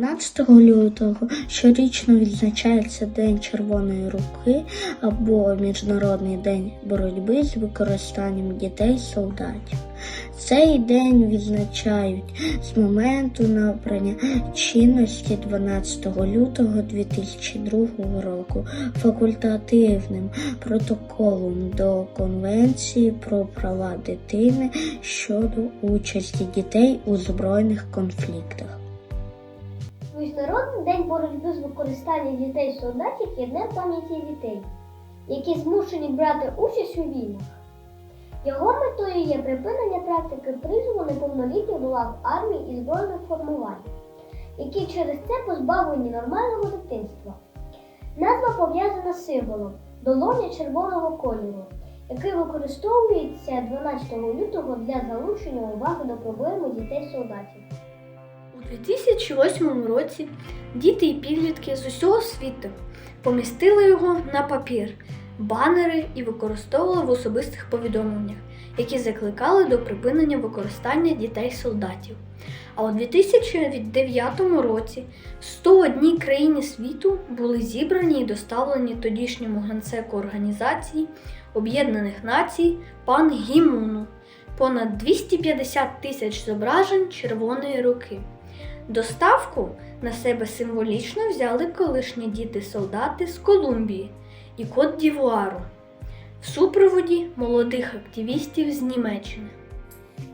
12 лютого щорічно відзначається День Червоної руки або Міжнародний день боротьби з використанням дітей-солдатів. Цей день відзначають з моменту набрання чинності 12 лютого 2002 року факультативним протоколом до Конвенції про права дитини щодо участі дітей у збройних конфліктах. Міжнародний день боротьби з використанням дітей-солдатів є днем пам'яті дітей, які змушені брати участь у війнах. Його метою є припинення практики призову неповнолітніх лав армії і збройних формувань, які через це позбавлені нормального дитинства. Назва пов'язана з символом долоня червоного кольору, який використовується 12 лютого для залучення уваги до проблеми дітей-солдатів. У 2008 році діти і підлітки з усього світу помістили його на папір, банери і використовували в особистих повідомленнях, які закликали до припинення використання дітей-солдатів. А у 2009 році в 101 країні світу були зібрані і доставлені тодішньому генсеку Організації Об'єднаних Націй пан Гімуну понад 250 тисяч зображень червоної руки. Доставку на себе символічно взяли колишні діти-солдати з Колумбії і Кот Дівуару в супроводі молодих активістів з Німеччини.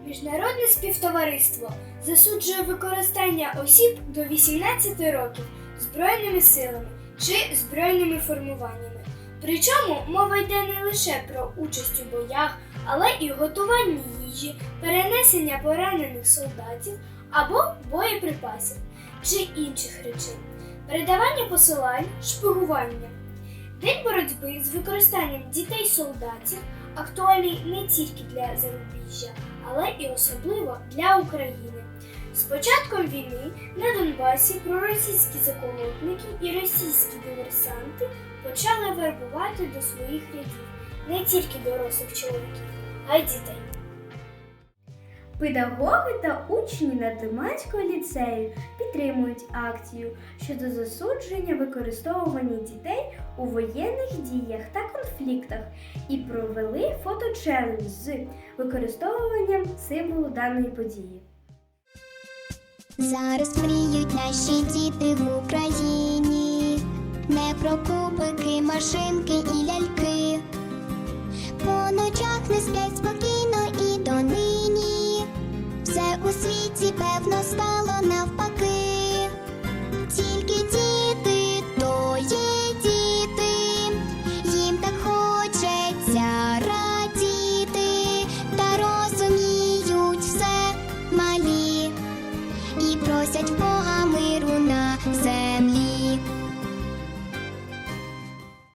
Міжнародне співтовариство засуджує використання осіб до 18 років збройними силами чи збройними формуваннями. Причому мова йде не лише про участь у боях, але і готування їжі, перенесення поранених солдатів або боєприпасів чи інших речей, передавання посилань, шпигування. День боротьби з використанням дітей-солдатів актуальний не тільки для зарубіжжя, але і особливо для України. З початком війни на Донбасі проросійські заколотники і російські диверсанти почали вербувати до своїх рядів не тільки дорослих чоловіків, а й дітей. Педагоги та учні Надиманського ліцею підтримують акцію щодо засудження використовування дітей у воєнних діях та конфліктах і провели фоточелендж з використовуванням символу даної події. Зараз мріють наші діти в Україні, не про кубики, машинки і ляльки. По ночах не сплять просять по.